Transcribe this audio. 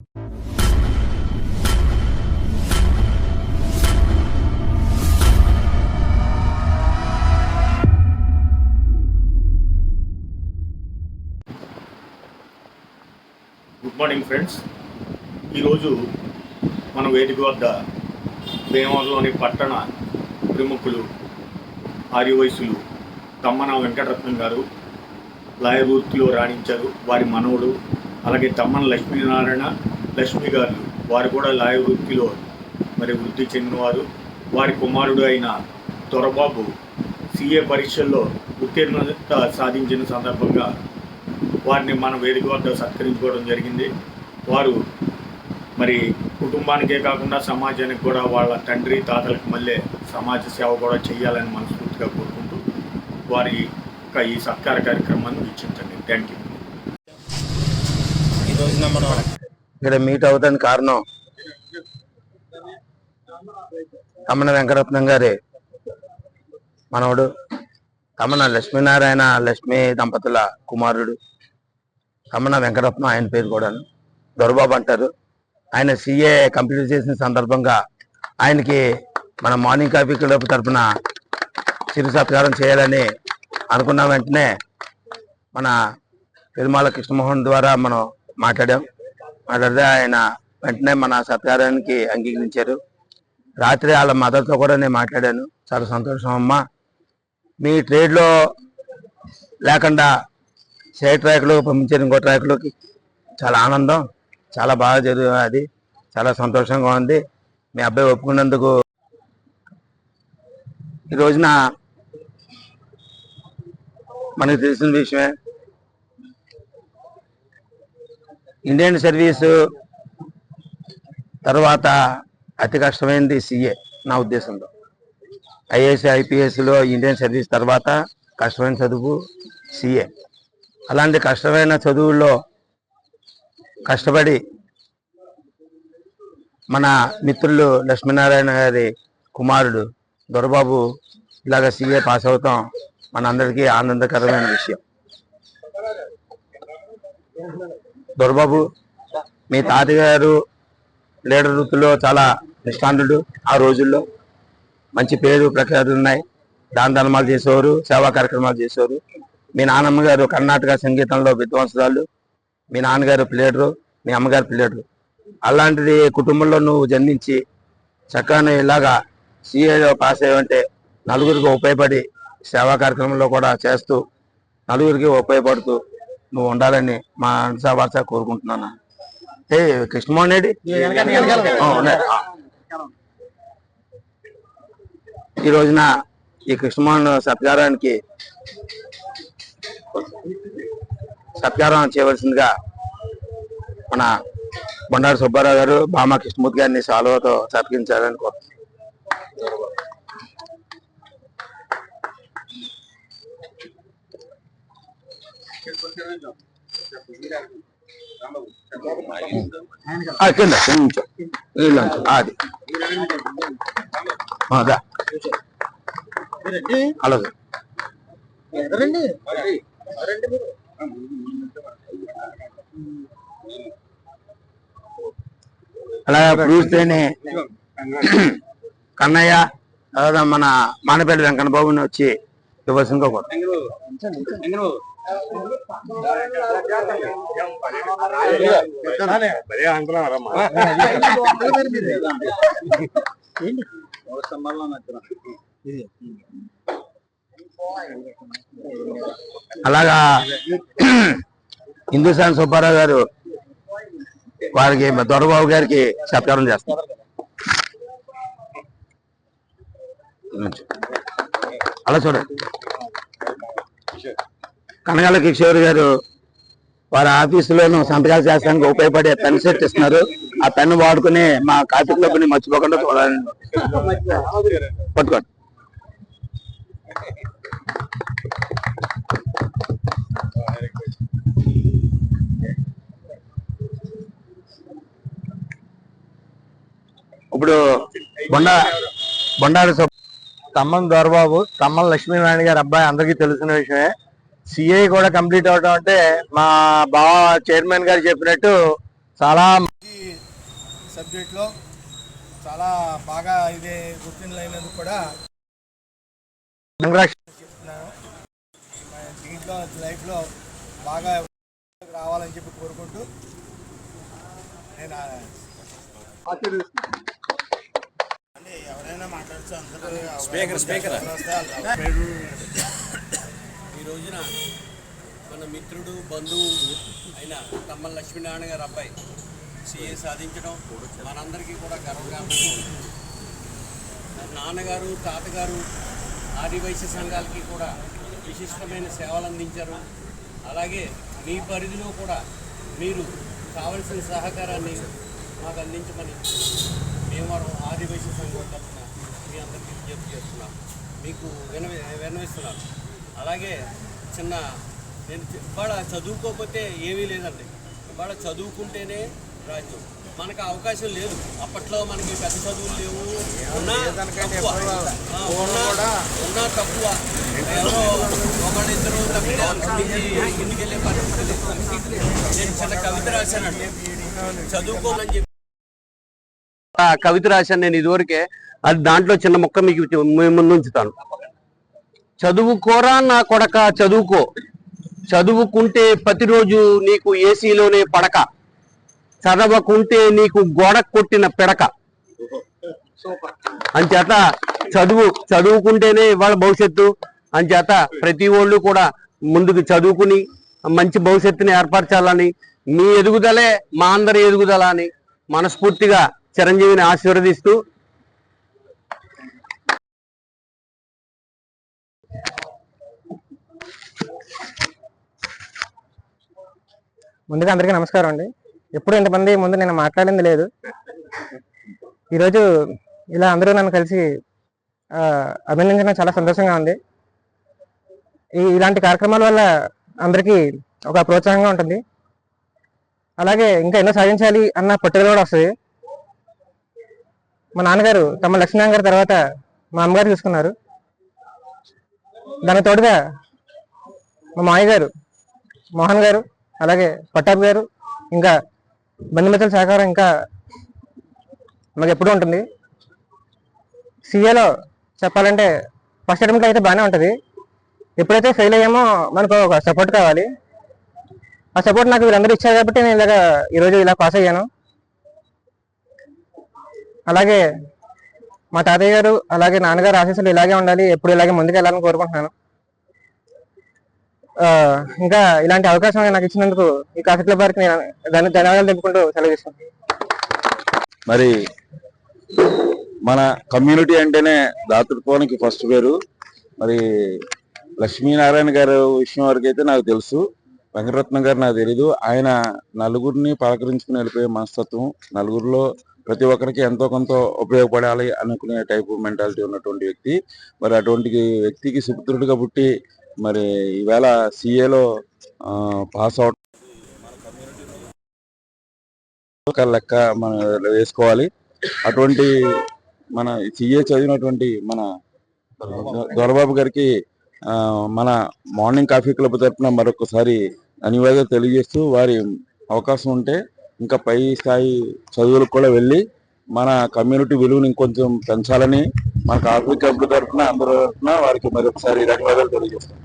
Good morning friends ఈరోజు మన వేదిక వద్ద భీమవరంలోని పట్టణ ప్రముఖులు ఆర్యవయసులు తమ్మన వెంకటరత్నం గారు లాయర్ రాణించారు. వారి మనవడు అలాగే తమ్మన లక్ష్మీనారాయణ లక్ష్మి గారు వారు కూడా లాయ వృత్తిలో మరి వృద్ధి చెందినవారు. వారి కుమారుడు అయిన దొరబాబు సిఏ పరీక్షల్లో ఉత్తీర్ణత సాధించిన సందర్భంగా వారిని మన వేదిక వద్ద సత్కరించుకోవడం జరిగింది. వారు మరి కుటుంబానికే కాకుండా సమాజానికి కూడా వాళ్ళ తండ్రి తాతలకు మళ్ళీ సమాజ సేవ కూడా చేయాలని మనస్ఫూర్తిగా కోరుకుంటూ వారి యొక్క ఈ సత్కార కార్యక్రమాన్ని వీక్షించండి. థ్యాంక్ యూ ఈ రోజున మనం ఇక్కడ మీట్ అవ్వడానికి కారణం తమ్మన వెంకటరత్నం గారి. మనవడు తమ్మన లక్ష్మీనారాయణ లక్ష్మీ దంపతుల కుమారుడు. తమ్మన వెంకటరత్నం ఆయన పేరు కూడా దొరబాబు అంటారు. ఆయన సిఏ కంప్లీట్ చేసిన సందర్భంగా ఆయనకి మన మార్నింగ్ కాఫీ క్లబ్ తరఫున చిరు సత్కారం చేయాలని అనుకున్న వెంటనే మన పెరుమాళ కృష్ణమోహన్ ద్వారా మనం మాట్లాడాం. మాట్లాడితే ఆయన వెంటనే మన సత్కారానికి అంగీకరించారు. రాత్రి వాళ్ళ మదర్తో కూడా నేను మాట్లాడాను. చాలా సంతోషం అమ్మ. మీ ట్రేడ్లో లేకుండా సే ట్రాక్లో పంపించారు ఇంకో ట్రాక్లోకి. చాలా ఆనందం. చాలా బాగా జరుగు అది. చాలా సంతోషంగా ఉంది. మీ అబ్బాయి ఒప్పుకున్నందుకు ఈ రోజున మనకు తెలిసిన విషయమే. ఇండియన్ సర్వీసు తర్వాత అతి కష్టమైనది సిఏ నా ఉద్దేశంలో. ఐఏఎస్ ఐపీఎస్లో ఇండియన్ సర్వీస్ తర్వాత కష్టమైన చదువు సిఏ. అలాంటి కష్టమైన చదువుల్లో కష్టపడి మన మిత్రులు లక్ష్మీనారాయణ గారి కుమారుడు దొరబాబు ఇలాగ సీఏ పాస్ అవుతాం మనందరికీ ఆనందకరమైన విషయం. దొరబాబు మీ తాతగారు లీడర్ వృత్తిలో చాలా నిష్ఠాంతుడు ఆ రోజుల్లో. మంచి పేరు ప్రఖ్యాతులు ఉన్నాయి. దాన ధర్మాలు చేసేవారు సేవా కార్యక్రమాలు చేసేవారు. మీ నాన్నమ్మ గారు కర్ణాటక సంగీతంలో విద్వాంసురాలు. మీ నాన్నగారు ప్లేడరు మీ అమ్మగారు ప్లేడరు అలాంటిది కుటుంబంలో నువ్వు జన్మించి చక్కగా ఇలాగా సిఏలో పాస్ అయ్యంటే నలుగురికి ఉపయోగపడి సేవా కార్యక్రమంలో కూడా చేస్తూ నలుగురికి ఉపయోగపడుతూ నువ్వు ఉండాలని మా వార్త కోరుకుంటున్నాను. ఏ కృష్ణమోహన్ రెడ్డి. ఈ రోజున ఈ కృష్ణమోహన్ సత్కారానికి సత్కారం చేయవలసిందిగా మన బండారు సుబ్బారావు గారు భామా కృష్ణమూర్తి గారిని సాల్వతో సత్కరించాలని కింద కింద నీళ్ళు అది అలాగే అలాగే చూస్తేనే కన్నయ్య తర్వాత మన మానపల్లి వెంకన్న బాబుని వచ్చి ఇవ్వాల్సిందిగా కూడా అలాగా హిందూస్థాన్ సుబ్బారావు గారు వారికి దొరబాబు గారికి సత్కారం చేస్తారు. అలా చూడండి. కనకాల కిషోర్ గారు వారి ఆఫీసులోను సంతకాలు చేస్తానికి ఉపయోగపడే పెన్ సెట్ ఇస్తున్నారు. ఆ పెన్ వాడుకుని మా కాఫీ క్లబ్ మర్చిపోకుండా చూడాలని పట్టుకోండి. ఇప్పుడు బొండ బొండారు సుబ్బ- తమ్మన్ దొరబాబు తమ్మన్ లక్ష్మీనారాయణ గారి అబ్బాయి అందరికీ తెలిసిన విషయమే. సిఐ కూడా కంప్లీట్ అవడం అంటే మా బావ చైర్మన్ గారు చెప్పినట్టు చాలా మంచి సబ్జెక్ట్లో చాలా బాగా ఇది గుర్తింపులైనందుకు కూడా కంగ్రాట్స్ చెప్తున్నాను. దీంట్లో లైఫ్లో బాగా రావాలని చెప్పి కోరుకుంటూ నేను అంటే ఎవరైనా మాట్లాడచ్చు అందరూ స్పీకర్ స్పీకర్. రోజున మన మిత్రుడు బంధువు అయిన తమ్మల లక్ష్మీనారాయణ గారు అబ్బాయి సీఏ సాధించడం మనందరికీ కూడా గర్వంగా ఉంటుంది నాన్నగారు తాతగారు ఆదివైశ్య సంఘాలకి కూడా విశిష్టమైన సేవలు అందించారు. అలాగే మీ పరిధిలో కూడా మీరు కావలసిన సహకారాన్ని మాకు అందించమని భీమవరం ఆదివైశ్య సంఘం తరఫున మీ అందరికీ విజ్ఞప్తి చేస్తున్నాం. మీకు వినవి విన్నవిస్తున్నాను. అలాగే చిన్న నేను ఇవాళ చదువుకోకపోతే ఏమీ లేదండి. ఇవాళ చదువుకుంటేనే రాజ్యం. మనకు అవకాశం లేదు. అప్పట్లో మనకి పెద్ద చదువులు లేవు. ఉన్నా తక్కువ. ఉన్నా ఉన్నా తక్కువ. ఎవరో ఒకళ్ళిద్దరు తప్పితే అంతకుమించి ఇంటికి వెళ్ళే పరిస్థితి లేదు. నేను చిన్న కవిత రాశానండి. చదువుకోమని చెప్పి కవిత రాశాను నేను ఇదివరకే. అది దాంట్లో చిన్న మొక్క మీకు చూ- మీ ముందు ఉంచుతాను. చదువుకోరా నా కొడక చదువుకో. చదువుకుంటే ప్రతిరోజు నీకు ఏసీలోనే పడక. చదవకుంటే నీకు గోడ కొట్టిన పిడక. అంచేత చదువు చదువుకుంటేనే ఇవాళ భవిష్యత్తు. అంచేత ప్రతి ఒళ్ళు కూడా ముందుకు చదువుకుని మంచి భవిష్యత్తుని ఏర్పరచాలని మీ ఎదుగుదలే మా అందరి ఎదుగుదల అని మనస్ఫూర్తిగా చిరంజీవిని ఆశీర్వదిస్తూ ముందుగా అందరికీ నమస్కారం అండి. ఎప్పుడు ఇంతమంది ముందు నేను మాట్లాడింది లేదు. ఈరోజు ఇలా అందరూ నన్ను కలిసి అభినందించడం చాలా సంతోషంగా ఉంది. ఈ ఇలాంటి కార్యక్రమాల వల్ల అందరికీ ఒక ప్రోత్సాహంగా ఉంటుంది. అలాగే ఇంకా ఎన్నో సాధించాలి అన్న పట్టుదల కూడా వస్తుంది. మా నాన్నగారు తమ లక్ష్మీనారాయణ గారి తర్వాత మా అమ్మగారు చూసుకున్నారు. దాని తోడుగా మా మామయ్య గారు మోహన్ గారు అలాగే పట్టాబ్ గారు ఇంకా బంధుమిత్రుల సహకారం ఇంకా మాకు ఎప్పుడూ ఉంటుంది. సీఏలో చెప్పాలంటే ఫస్ట్ అటెంప్ట్ అయితే బాగానే ఉంటుంది. ఎప్పుడైతే ఫెయిల్ అయ్యామో మనకు ఒక సపోర్ట్ కావాలి. ఆ సపోర్ట్ నాకు వీళ్ళందరూ ఇచ్చారు కాబట్టి నేను ఇలాగా ఈరోజు ఇలా పాస్ అయ్యాను. అలాగే మా తాతయ్య గారు అలాగే నాన్నగారు ఆశీస్సులు ఇలాగే ఉండాలి. ఎప్పుడు ఇలాగే ముందుకు వెళ్ళాలని కోరుకుంటున్నాను. ఇంకా ఇలాంటి అవకాశం నాకు ఇచ్చినందుకు ఈ కాఫీ బారికి నేను ధన్యవాదాలు తెలుపుకుంటూ సెలవు మరి మన కమ్యూనిటీ అంటేనే దాతృత్వానికి ఫస్ట్ పేరు. మరి లక్ష్మీనారాయణ గారు విషయం వరకు అయితే నాకు తెలుసు. వెంకటరత్నం గారు నాకు తెలీదు. ఆయన నలుగురిని పలకరించుకుని వెళ్ళిపోయే మనస్తత్వం నలుగురిలో ప్రతి ఒక్కరికి ఎంతో కొంత ఉపయోగపడాలి అనుకునే టైపు మెంటాలిటీ ఉన్నటువంటి వ్యక్తి. మరి అటువంటి వ్యక్తికి సుపుత్రుడిగా పుట్టి మరి ఈవేళ సిఏలో పాస్ అవుట్ ఒక లెక్క మనం వేసుకోవాలి. అటువంటి మన సిఏ చదివినటువంటి మన దొరబాబు గారికి మన మార్నింగ్ కాఫీ క్లబ్ తరఫున మరొకసారి ధన్యవాదాలు తెలియజేస్తూ వారి అవకాశం ఉంటే ఇంకా పై స్థాయి చదువులకు కూడా వెళ్ళి మన కమ్యూనిటీ విలువను ఇంకొంచెం పెంచాలని మన కాఫీ క్లబ్ తరఫున అందరి తరఫున వారికి మరొకసారి ధన్యవాదాలు తెలియజేస్తాం